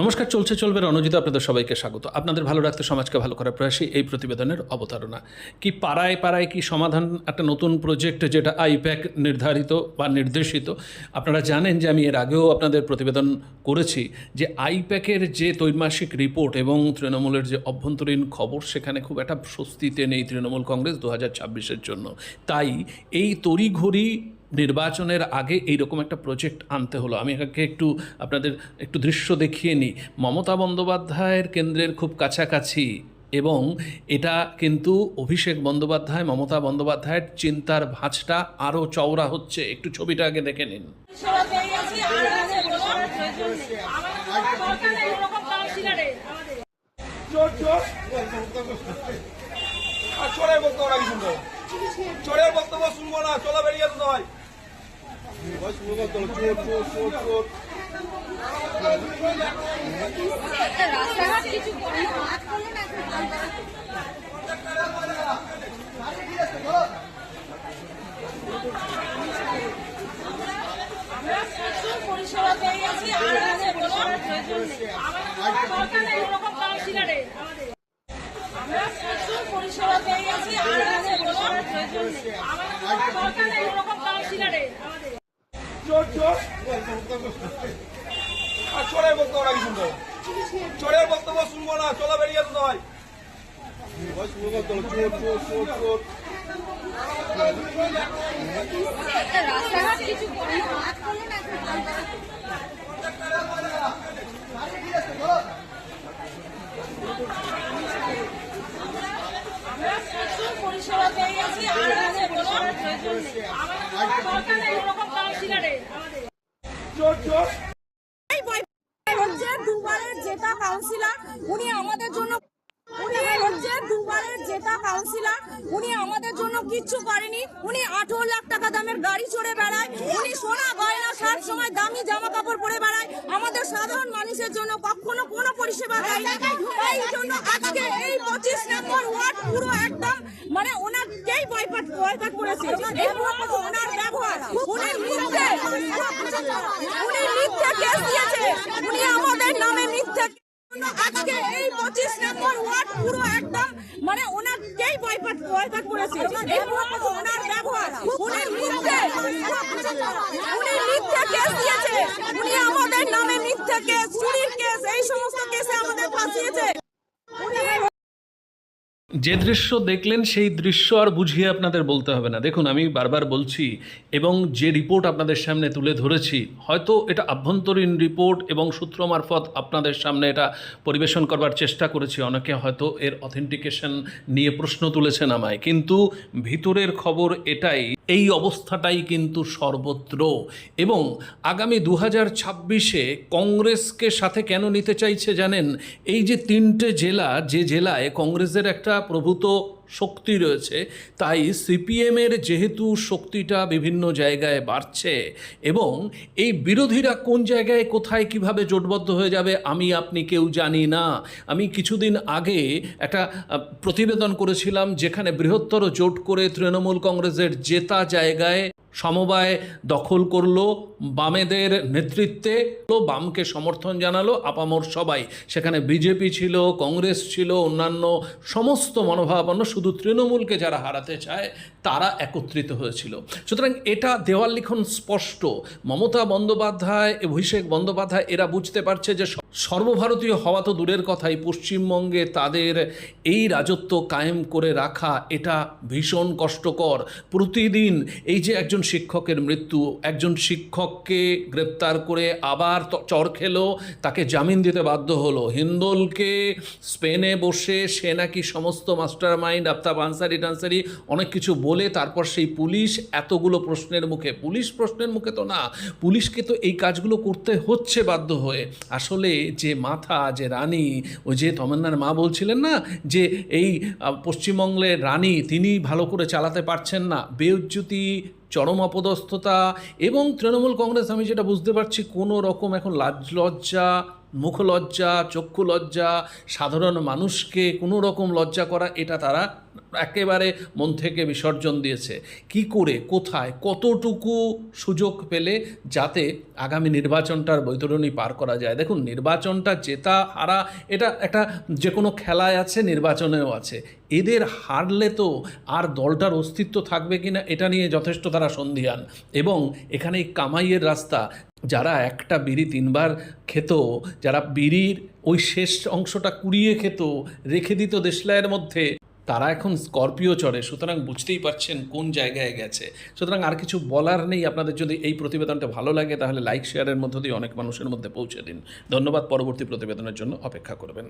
নমস্কার, চলছে, চলবে রণজিত আপনাদের সবাইকে স্বাগত। আপনাদের ভালো রাখতে সমাজকে ভালো করার প্রয়াসী এই প্রতিবেদনের অবতারণা। কি পাড়ায় পাড়ায় কি সমাধান, একটা নতুন প্রজেক্ট যেটা আইপ্যাক নির্ধারিত বা নির্দেশিত, আপনারা জানেন যে আমি এর আগেও আপনাদের প্রতিবেদন করেছি যে আইপ্যাকের যে ত্রৈমাসিক রিপোর্ট এবং তৃণমূলের যে অভ্যন্তরীণ খবর, সেখানে খুব একটা স্বস্তিতে নেই তৃণমূল কংগ্রেস দু হাজার জন্য। তাই এই তড়িঘড়ি নির্বাচনের আগে এইরকম একটা প্রজেক্ট আনতে হলো। আমি এটাকে একটু আপনাদের একটু দৃশ্য দেখিয়ে নিই। মমতা বন্দ্যোপাধ্যায়ের কেন্দ্রের খুব কাছাকাছি এবং এটা কিন্তু অভিষেক বন্দ্যোপাধ্যায়, মমতা বন্দ্যোপাধ্যায়ের চিন্তার ভাঁজটা আরও চওড়া হচ্ছে। একটু ছবিটা আগে দেখে নিন। চোরের বক্তব্য শুনব। না, চলো বেরিয়ে যেতে পরিষেবা পেয়ে গেছি, আর আছে বলো আমাদের দরকার নেই। এরকম কাউন্সিলরে আমাদের আমরা প্রচুর পরিষেবা পেয়ে গেছি আর আছে বলো আমাদের দরকার নেই, এরকম কাউন্সিলরে আমাদের চোর চোর আর চোরের বক্তব্য রাখি শুনব। চোরের বক্তব্য শুনব না, চলো বেরিয়ে আমরা প্রচুর পরিষেবা পেয়ে হচ্ছে দুবারের জেতা দামি জামা কাপড় পরে বেড়ায় আমাদের সাধারণ মানুষের জন্য কখনো কোনো পরিষেবা দেয় এই পঁচিশ নম্বর ওয়ার্ড পুরো একদম মানে ওনাকেই বয়কট বয়কট করেছে ওনার উনি মিথ্যে কেস দিয়েছে। উনি আমাদের নামে মিথ্যে আজকে এই পঁচিশ নম্বর ওয়ার্ড পুরো একদম মানে ওনাকেই বয়কট বয়কট করেছে। ওনার ব্যবহার, উনি মিথ্যে। উনি মিথ্যে কেস দিয়েছে। উনি আমাদের নামে মিথ্যে কেস, চুরির কেস, এই সমস্ত কেসে আমাদের ফাঁসিয়েছে উনি যে দৃশ্য দেখলেন, সেই দৃশ্য আর বুঝিয়ে আপনাদের বলতে হবে না। দেখুন, আমি বারবার বলছি, এবং যে রিপোর্ট আপনাদের সামনে তুলে ধরেছি, হয়তো এটা আভ্যন্তরীণ রিপোর্ট এবং সূত্র মারফত আপনাদের সামনে এটা পরিবেশন করবার চেষ্টা করেছি। অনেকে হয়তো এর অথেন্টিকেশন নিয়ে প্রশ্ন তুলেছেন আমায়। কিন্তু ভিতরের খবর এটাই এই অবস্থাটাই কিন্তু সর্বত্র। এবং আগামী দু হাজার ছাব্বিশে কংগ্রেসকে সাথে কেন নিতে চাইছে জানেন? এই যে তিনটে জেলা, যে জেলায় কংগ্রেসের একটা প্রভূত শক্তি রয়েছে, তাই সিপিএমের যেহেতু শক্তিটা বিভিন্ন জায়গায় বাড়ছে এবং এই বিরোধীরা কোন জায়গায় কোথায় কীভাবে জোটবদ্ধ হয়ে যাবে, আমি, আপনি কেউ জানি না। আমি কিছুদিন আগে একটা প্রতিবেদন করেছিলাম যেখানে বৃহত্তর জোট করে তৃণমূল কংগ্রেসের জেতা জায়গায় সমবায় দখল করল, বামেদের নেতৃত্বে তো বামকে সমর্থন জানালো আপামর সবাই। সেখানে বিজেপি ছিল, কংগ্রেস ছিল, অন্যান্য সমস্ত মনোভাবাপন্ন শুধু তৃণমূলকে যারা হারাতে চায়, তারা একত্রিত হয়েছিল। সুতরাং এটা দেওয়াল লিখন স্পষ্ট। মমতা বন্দ্যোপাধ্যায়, অভিষেক বন্দ্যোপাধ্যায় এরা বুঝতে পারছে যে সর্বভারতীয় হওয়া তো দূরের কথাই, পশ্চিমবঙ্গে তাদের এই রাজত্ব কায়েম করে রাখা এটা ভীষণ কষ্টকর। প্রতিদিন এই যে একজন শিক্ষকের মৃত্যু, একজন শিক্ষককে গ্রেপ্তার করে আবার চর খেলো, তাকে জামিন দিতে বাধ্য হলো। হিন্দোলকে স্পেনে বসে সে নাকি সমস্ত মাস্টার মাইন্ড আফতাব আনসারি টানসারি অনেক কিছু বলে তারপর সেই পুলিশ এতগুলো প্রশ্নের মুখে, পুলিশ প্রশ্নের মুখে তো না, পুলিশকে তো এই কাজগুলো করতে হচ্ছে বাধ্য হয়ে। আসলে যে মাথা, যে রানী ও যে তমন্নার মা বলছিলেন না যে এই পশ্চিমবঙ্গের রানী তিনি ভালো করে চালাতে পারছেন না। বেউজ্জুতি চরম অপদস্থতা এবং তৃণমূল কংগ্রেস, আমি যেটা বুঝতে পারছি, কোনো রকম এখন লাজ লজ্জা মুখ লজ্জা চক্ষু লজ্জা সাধারণ মানুষকে কোনো রকম লজ্জা করা, এটা তারা একেবারে মন থেকে বিসর্জন দিয়েছে। কি করে, কোথায়, কতটুকু সুযোগ পেলে যাতে আগামী নির্বাচনটার বৈতরণী পার করা যায়? দেখুন, নির্বাচনটা জেতা, হারা, এটা একটা যে কোনো খেলায় আছে, নির্বাচনেও আছে। এদের হারলে তো আর দলটার অস্তিত্ব থাকবে কিনা, এটা নিয়ে যথেষ্ট তারা সন্ধিয়ান এবং এখানে এই কামাইয়ের রাস্তা যারা একটা বিড়ি তিনবার খেত, যারা বিড়ির ওই শেষ অংশটা কুড়িয়ে খেত, রেখে দিত দেশলাইয়ের মধ্যে, তারা এখন স্করপিও চড়ে। সুতরাং বুঝতেই পারছেন কোন জায়গায় গেছে। সুতরাং আর কিছু বলার নেই। আপনাদের যদি এই প্রতিবেদনটা ভালো লাগে, তাহলে লাইক শেয়ারের মধ্য দিয়ে অনেক মানুষের মধ্যে পৌঁছে দিন। ধন্যবাদ পরবর্তী প্রতিবেদনের জন্য অপেক্ষা করবেন।